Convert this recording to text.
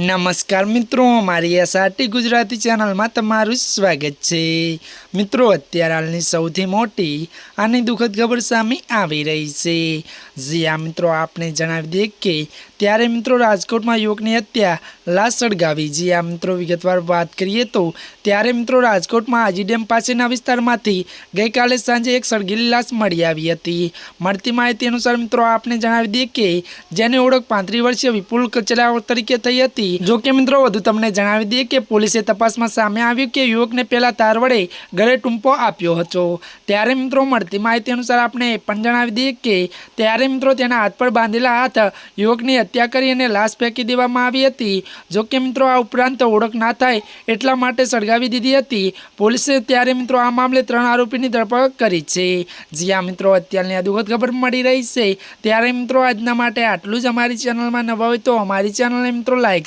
નમસ્કાર મિત્રો, મારી એસઆરટી ગુજરાતી ચેનલમાં તમારું સ્વાગત છે. મિત્રો, અત્યારે હાલની સૌથી મોટી અને દુઃખદ ખબર સામે આવી રહી છે. જી આ મિત્રો આપણે જણાવી દઈએ કે ત્યારે મિત્રો રાજકોટમાં યુવકની હત્યા લાશ સળગાવી. જી આ મિત્રો, વિગતવાર વાત કરીએ તો ત્યારે મિત્રો રાજકોટમાં આજી ડેમ પાસેના વિસ્તારમાંથી ગઈકાલે સાંજે એક સળગેલી લાશ મળી આવી હતી. મળતી માહિતી અનુસાર મિત્રો આપણે જણાવી દઈએ કે જેની ઓળખ પાંત્રીસ વર્ષીય વિપુલ કચરા તરીકે થઈ હતી. જો કે મિત્રો, વધુ તમને જણાવી દઈએ કે પોલીસે તપાસમાં સામે આવ્યું કે યુવકને પહેલા તાર વડે ગળે ટૂંપો આપ્યો હતો. ત્યારે મિત્રો, મળતી માહિતી અનુસાર આપણે પણ જણાવી દઈએ કે ત્યારે મિત્રો, તેના હાથ પર બાંધેલા હાથ યુવકની હત્યા કરી અને લાશ ફેંકી દેવામાં આવી હતી. જો કે મિત્રો, આ ઉપરાંત ઓળખ ના થાય એટલા માટે સળગાવી દીધી હતી. પોલીસે ત્યારે મિત્રો, આ મામલે ત્રણ આરોપીની ધરપકડ કરી છે. જ્યાં મિત્રો, અત્યારની આ ખબર મળી રહી છે. ત્યારે મિત્રો, આજના માટે આટલું જ. અમારી ચેનલમાં નવા હોય તો અમારી ચેનલને મિત્રો લાઇક